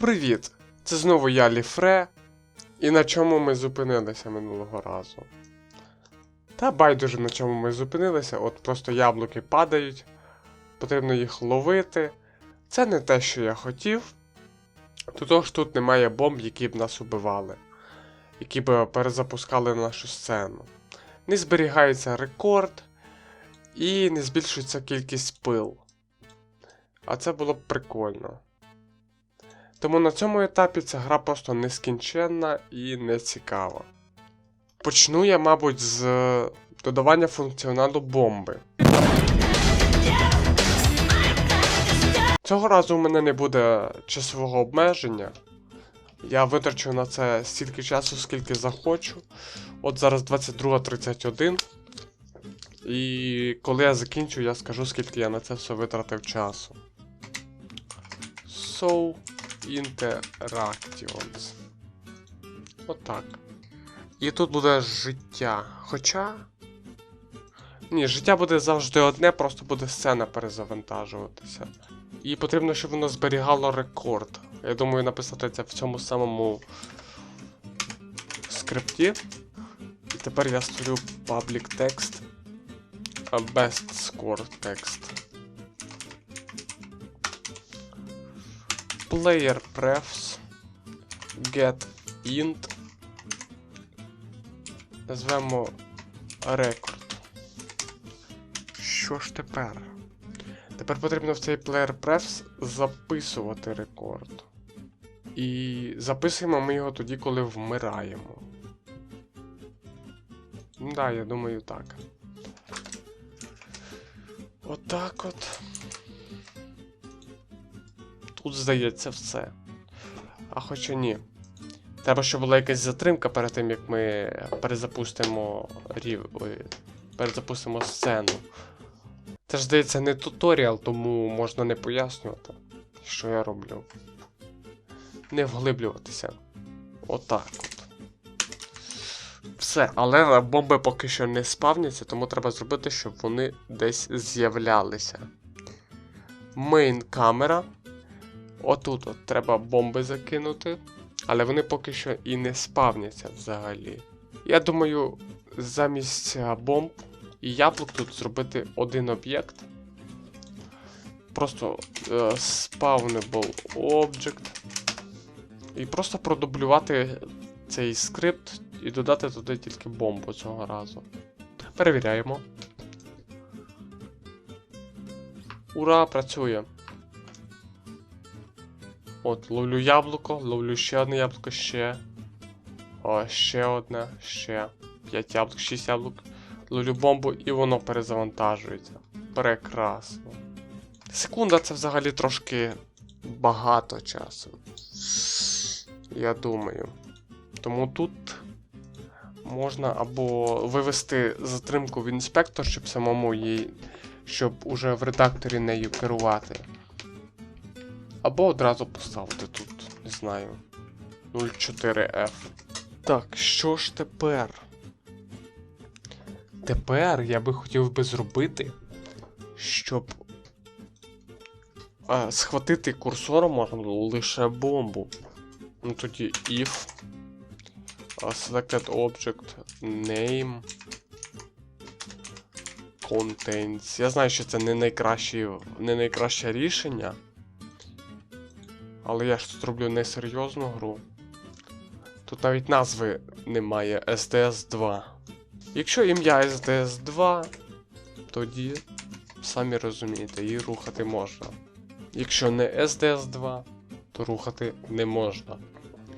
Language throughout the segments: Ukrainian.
Привіт! Це знову я Ліфре. І на чому ми зупинилися минулого разу? Та байдуже на чому ми зупинилися, от просто яблуки падають, потрібно їх ловити. Це не те, що я хотів. До того ж тут немає бомб, які б нас убивали, які б перезапускали нашу сцену. Не зберігається рекорд і не збільшується кількість пил. А це було б прикольно. Тому на цьому етапі ця гра просто нескінченна і нецікава. Почну я, мабуть, з додавання функціоналу бомби. Цього разу у мене не буде часового обмеження. Я витрачу на це стільки часу, скільки захочу. От зараз 22.31. І коли я закінчу, я скажу, скільки я на це все витратив часу. So Interactions. Отак. І тут буде життя. Хоча. Ні, життя буде завжди одне, просто буде сцена перезавантажуватися. І потрібно, щоб воно зберігало рекорд. Я думаю, написати це в цьому самому скрипті. І тепер я створю text. а Best score text. Player prefs get int. Назвемо рекорд. Що ж тепер? Тепер потрібно в цей player prefs записувати рекорд. І записуємо ми його тоді, коли вмираємо. Ну Да, я думаю так. Отак от. Тут здається все. А хоча ні. Треба, щоб була якась затримка перед тим, як ми перезапустимо рів... Перезапустимо сцену. Це ж здається не туторіал, тому можна не пояснювати, що я роблю. Не вглиблюватися. Отак от. Все, але бомби поки що не спавняться, тому треба зробити, щоб вони десь з'являлися. Мейн камера. Отут от треба бомби закинути, але вони поки що і не спавняться взагалі. Я думаю, замість бомб і яблук тут зробити один об'єкт. Просто е, spawnable object. І просто продублювати цей скрипт і додати туди тільки бомбу цього разу. Перевіряємо. Ура, працює. От, ловлю яблуко, ловлю ще одне яблуко, ще. О, ще одне, ще. 5 яблук, 6 яблук. Ловлю бомбу і воно перезавантажується. Прекрасно. Секунда це взагалі трошки багато часу. Я думаю. Тому тут можна або вивести затримку в інспектор, щоб самому їй. щоб уже в редакторі нею керувати. Або одразу поставити тут, не знаю. 04F. Так, що ж тепер? Тепер я би хотів би зробити, щоб а, схватити курсором можна лише бомбу. Ну тоді if selected object name contains. Я знаю, що це не найкраще, не найкраще рішення. Але я ж тут роблю несерйозну гру. Тут навіть назви немає SDS 2. Якщо ім'я SDS 2, тоді, самі розумієте, її рухати можна. Якщо не SDS 2, то рухати не можна.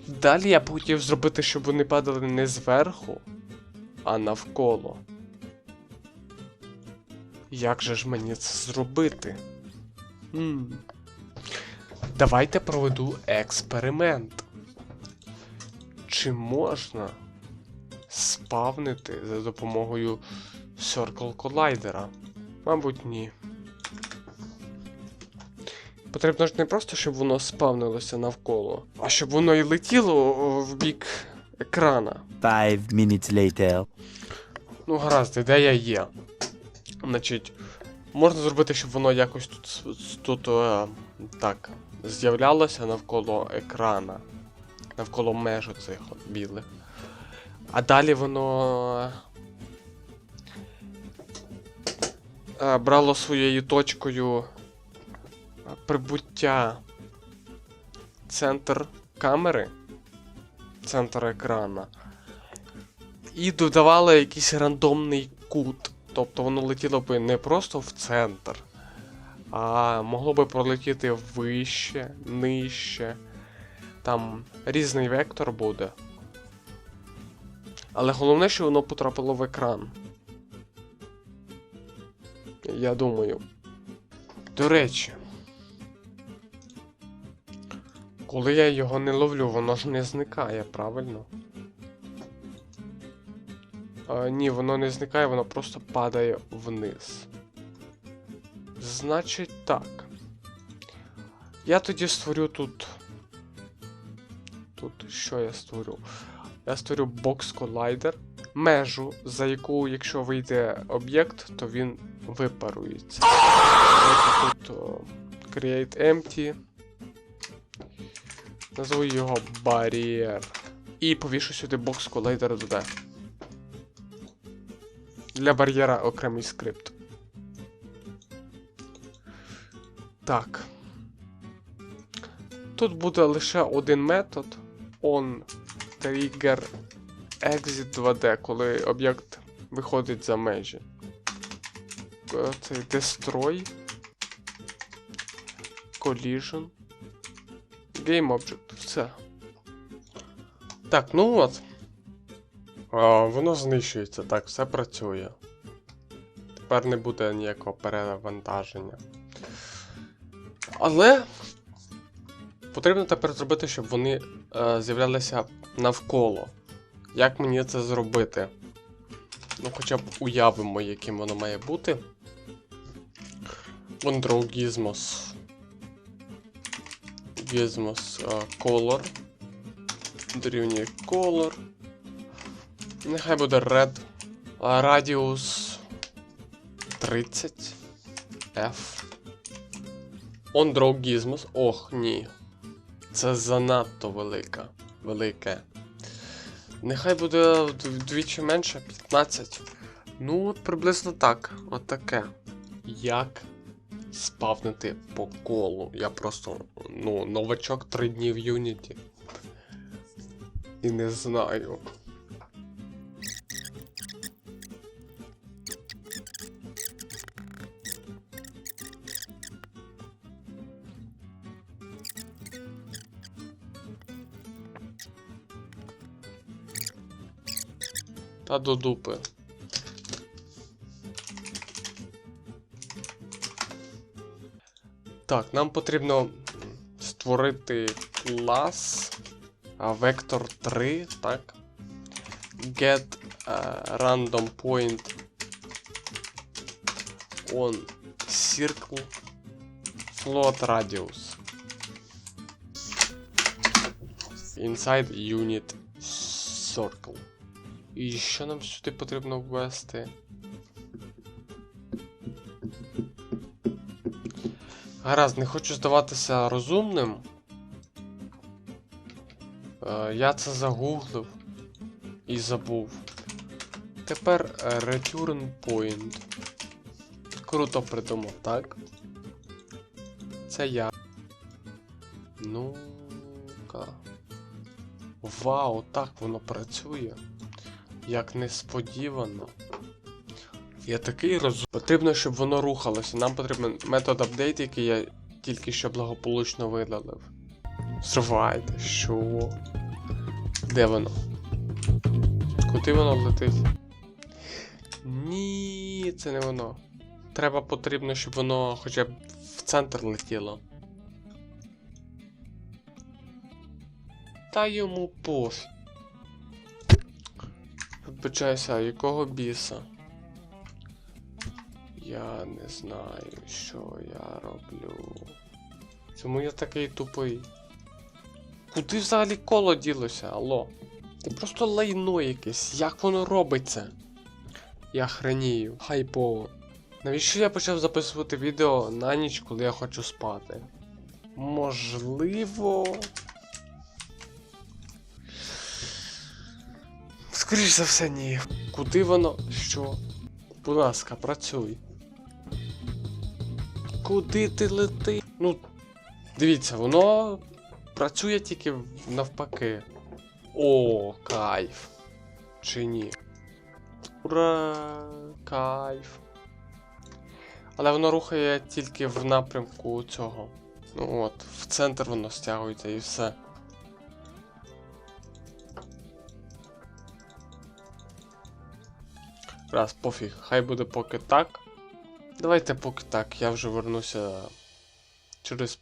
Далі я б хотів зробити, щоб вони падали не зверху, а навколо. Як же ж мені це зробити? Хм. Давайте проведу експеримент. Чи можна спавнити за допомогою Circle Collider? Мабуть, ні. Потрібно ж не просто, щоб воно спавнилося навколо, а щоб воно і летіло в бік екрана. Five minutes later. Ну, гаразд, ідея є. Значить, можна зробити, щоб воно якось тут, тут так з'являлося навколо екрана, навколо меж цих білих. А далі воно е, брало своєю точкою е, прибуття центр камери, центр екрана, і додавало якийсь рандомний кут. Тобто воно летіло би не просто в центр, а могло би пролетіти вище, нижче. Там різний вектор буде. Але головне, що воно потрапило в екран. Я думаю. До речі. Коли я його не ловлю, воно ж не зникає, правильно? А, ні, воно не зникає, воно просто падає вниз. Значить так. Я тоді створю тут. Тут що я створю? Я створю бокс колайдер, межу, за яку, якщо вийде об'єкт, то він випарується. Тут create empty. Назву його бар'єр. І повішу сюди бокс колайдер доде. Для бар'єра окремий скрипт. Так. Тут буде лише один метод on trigger exit 2D, коли об'єкт виходить за межі. Е, Це destroy. Collision. Game Object. Все. Так, ну от. А, воно знищується, так, все працює. Тепер не буде ніякого перевантаження. Але потрібно тепер зробити, щоб вони е, з'являлися навколо. Як мені це зробити? Ну, хоча б уявимо, яким воно має бути. Wondrow Gizmos. Е, Color. Дорівнює Color. Нехай буде red. Радіус 30. F. Gizmos. Ох, ні. Це занадто велика. Велике. Нехай буде вд- вдвічі менше, 15. Ну, от приблизно так. От таке. Як спавнити по колу? Я просто, ну, новачок 3 дні в Unity. І не знаю. Та до дупи. Так, нам потрібно створити клас vector 3, так. Get а, random point on circle float radius inside unit circle. І що нам сюди потрібно ввести? Гаразд, не хочу здаватися розумним. Е, я це загуглив і забув. Тепер е, return point. Круто придумав, так? Це я. Ну-ка. Вау, так воно працює. Як несподівано. Я такий розум. Потрібно, щоб воно рухалося. Нам потрібен метод апдейт, який я тільки що благополучно видалив. Зривайте, що? Де воно? Куди воно летить? Ні, це не воно. Треба потрібно, щоб воно хоча б в центр летіло. Та йому пофіг. Вибачайся, а якого біса? Я не знаю, що я роблю. Чому я такий тупий? Куди взагалі коло ділося, алло? Ти просто лайно якесь, як воно робиться? Я хранію, хайпово. Навіщо я почав записувати відео на ніч, коли я хочу спати? Можливо. Скоріш за все, ні. Куди воно? Що? Будь ласка, працюй. Куди ти лети? Ну, дивіться, воно працює тільки навпаки. О, кайф. Чи ні? Ура! Кайф. Але воно рухає тільки в напрямку цього. Ну от, в центр воно стягується і все. Раз, пофіг, хай буде поки так. Давайте поки так, я вже вернуся через.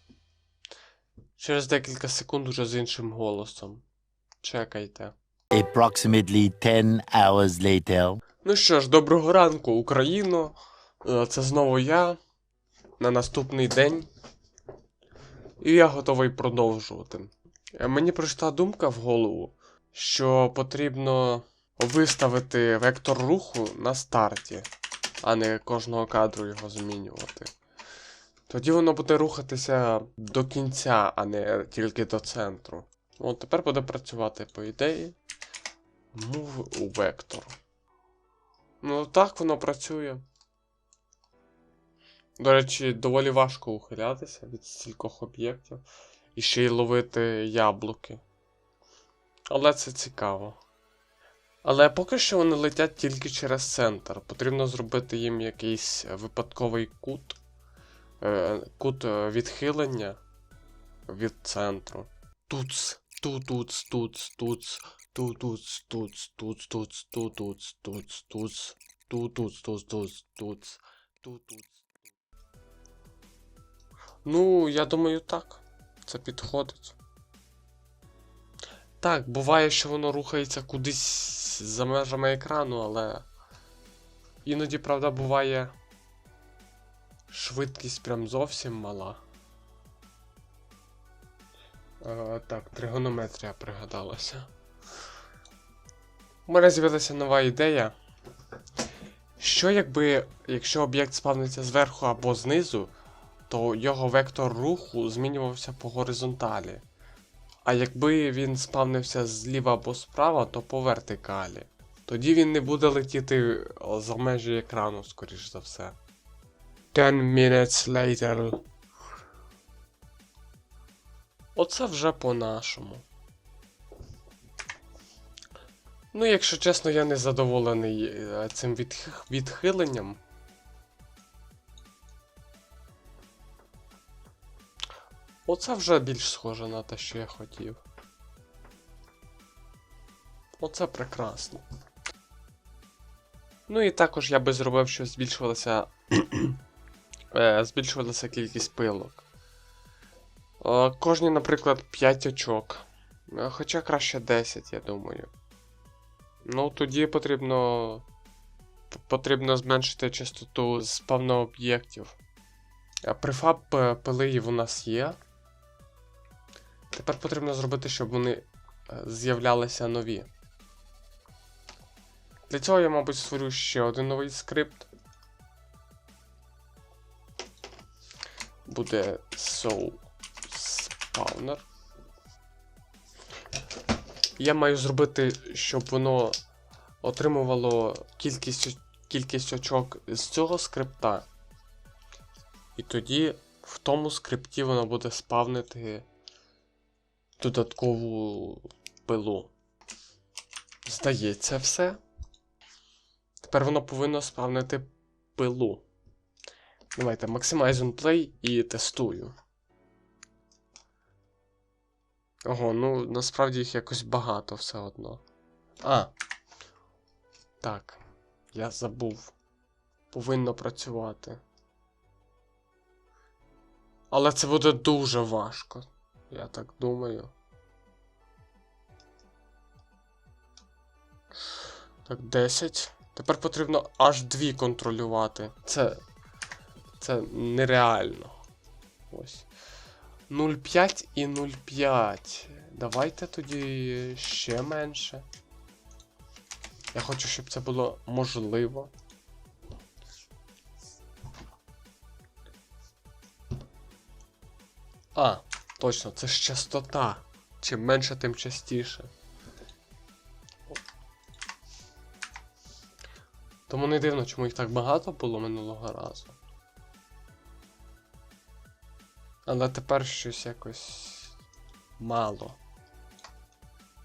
Через декілька секунд уже з іншим голосом. Чекайте. Approximately 10 hours later. Ну що ж, доброго ранку, Україно. Е, Це знову я на наступний день. І я готовий продовжувати. Е, Мені прийшла думка в голову, що потрібно виставити вектор руху на старті, а не кожного кадру його змінювати. Тоді воно буде рухатися до кінця, а не тільки до центру. От тепер буде працювати по ідеї. Move у вектор. Ну, так воно працює. До речі, доволі важко ухилятися від стількох об'єктів і ще й ловити яблуки. Але це цікаво. Але поки що вони летять тільки через центр. Потрібно зробити їм якийсь випадковий кут. Е, кут е, відхилення від центру. Туц, ту-туц, туц, туц, ту-туц, туц, туц, туц, ту-туц, туц, туц, ту-туц, туц, туц, туц, ту-туц. Ну, я думаю, так. Це підходить. Так, буває, що воно рухається кудись за межами екрану, але. Іноді, правда, буває. Швидкість прям зовсім мала. Е, так, тригонометрія пригадалася. У мене з'явилася нова ідея. Що якби, якщо об'єкт спавниться зверху або знизу, то його вектор руху змінювався по горизонталі. А якби він спавнився зліва або справа, то по вертикалі. Тоді він не буде летіти за межі екрану, скоріш за все. 10 minutes later. Оце вже по-нашому. Ну, якщо чесно, я не задоволений е, цим відх... відхиленням. Оце вже більш схоже на те, що я хотів. Оце прекрасно. Ну і також я би зробив, що збільшувалася. е, збільшувалася кількість пилок. Е, Кожні, наприклад, 5 очок. Е, Хоча краще 10, я думаю. Ну, тоді потрібно. Потрібно зменшити частоту спавну об'єктів. Е, Префаб е, пили у нас є. Тепер потрібно зробити, щоб вони е, з'являлися нові. Для цього я, мабуть, створю ще один новий скрипт. Буде so spawner. Я маю зробити, щоб воно отримувало кількість, кількість очок з цього скрипта. І тоді в тому скрипті воно буде спавнити додаткову пилу. Здається, все. Тепер воно повинно спавнити пилу. Давайте Maximize on Play і тестую. Ого, ну насправді їх якось багато все одно. А. Так. Я забув. Повинно працювати. Але це буде дуже важко. Я так думаю. Так, 10. Тепер потрібно аж дві контролювати. Це. Це нереально. Ось. 0,5 і 0,5. Давайте тоді ще менше. Я хочу, щоб це було можливо. А, точно, це ж частота. Чим менше, тим частіше. Тому не дивно, чому їх так багато було минулого разу. Але тепер щось якось мало.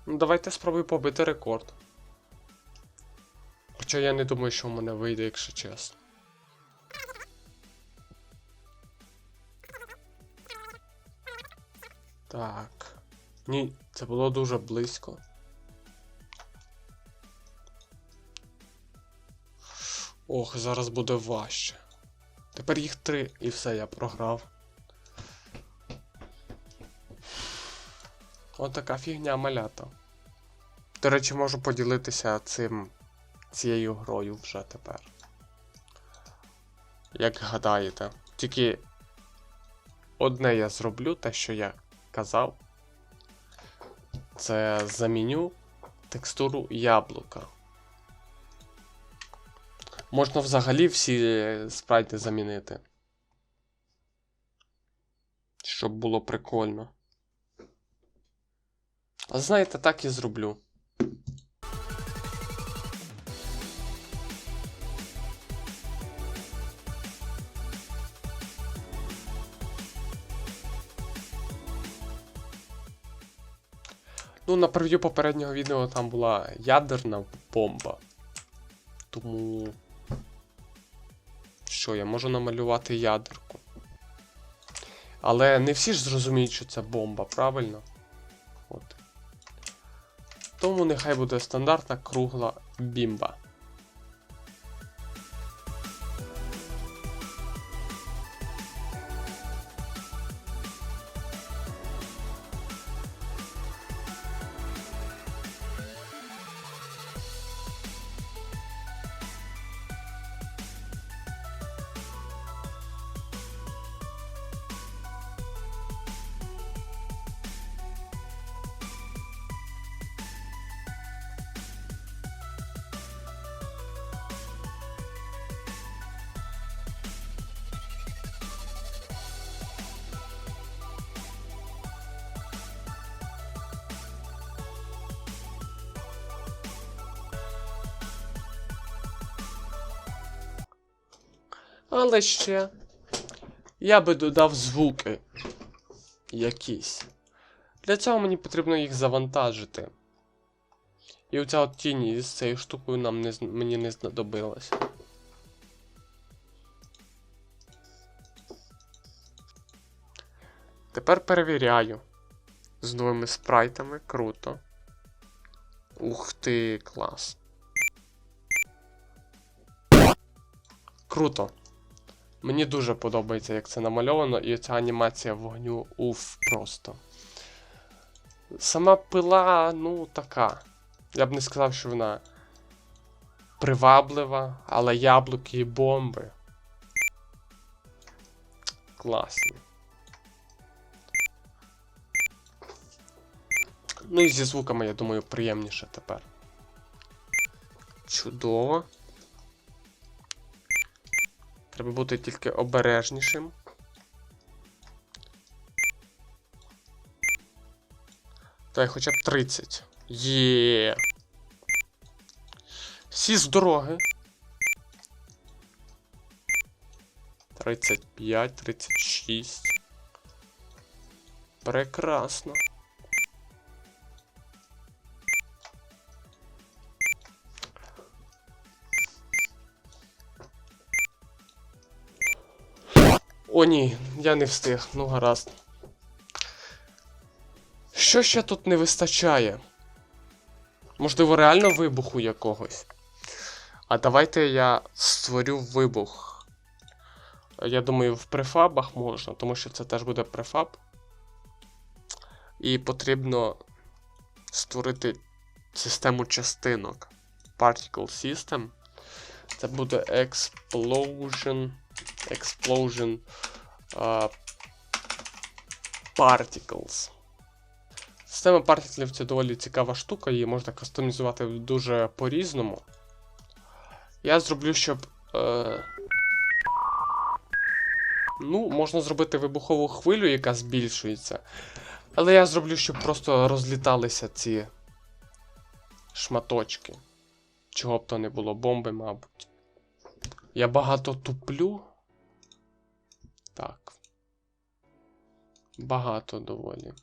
Ну, давайте спробую побити рекорд. Хоча я не думаю, що в мене вийде, якщо чесно. Так. Ні, це було дуже близько. Ох, зараз буде важче. Тепер їх три і все, я програв. Отака фігня малята. До речі, можу поділитися цим цією грою вже тепер. Як гадаєте. Тільки одне я зроблю, те, що я казав. Це заміню текстуру яблука. Можна взагалі всі спрайти замінити. Щоб було прикольно. А знаєте, так і зроблю. Ну, на прев'ю попереднього відео там була ядерна бомба. Тому. Що, я можу намалювати ядерку. Але не всі ж зрозуміють, що це бомба, правильно? От. Тому нехай буде стандартна кругла бімба. Але ще я би додав звуки якісь. Для цього мені потрібно їх завантажити. І оця от тінь з цією штукою нам не, мені не знадобилася. Тепер перевіряю. З новими спрайтами. Круто. Ух ти, клас. Круто. Мені дуже подобається, як це намальовано, і ця анімація вогню уф просто. Сама пила, ну, така. Я б не сказав, що вона приваблива, але яблуки і бомби. Класні. Ну і зі звуками, я думаю, приємніше тепер. Чудово. Треба бути тільки обережнішим. Дай хоча б 30. Є. Всі з дороги. 35, 36. Прекрасно. О, ні, я не встиг, ну гаразд. Що ще тут не вистачає? Можливо, реально вибуху якогось. А давайте я створю вибух. Я думаю, в префабах можна, тому що це теж буде префаб. І потрібно створити систему частинок. Particle System. Це буде Explosion. Explosion uh, Particles. Система партиклів це доволі цікава штука, її можна кастомізувати дуже по-різному. Я зроблю, щоб. Е... Ну, можна зробити вибухову хвилю, яка збільшується. Але я зроблю, щоб просто розліталися ці шматочки. Чого б то не було, бомби, мабуть. Я багато туплю. Так. Багато доволі.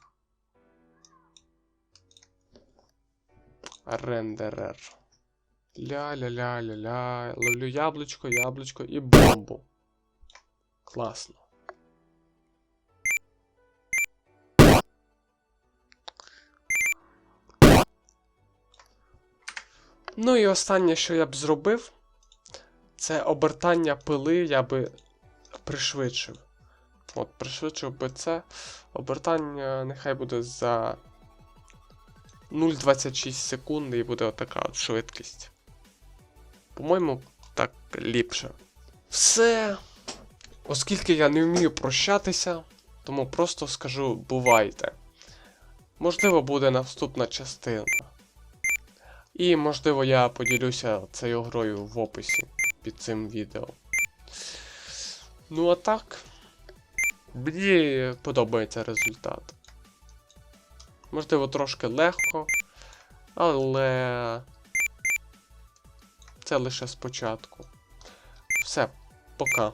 Рендерер. Ля-ля-ля-ля-ля. Ловлю яблучко, яблучко і бомбу. Класно. Ну і останнє, що я б зробив, це обертання пили я би пришвидшив. От, пришвидшив би це. Обертання нехай буде за 0,26 секунди і буде отака от швидкість. По-моєму, так ліпше. Все. Оскільки я не вмію прощатися, тому просто скажу бувайте. Можливо, буде наступна частина. І, можливо, я поділюся цією грою в описі під цим відео. Ну а так. Мені подобається результат. Можливо, трошки легко, але це лише спочатку. Все, пока.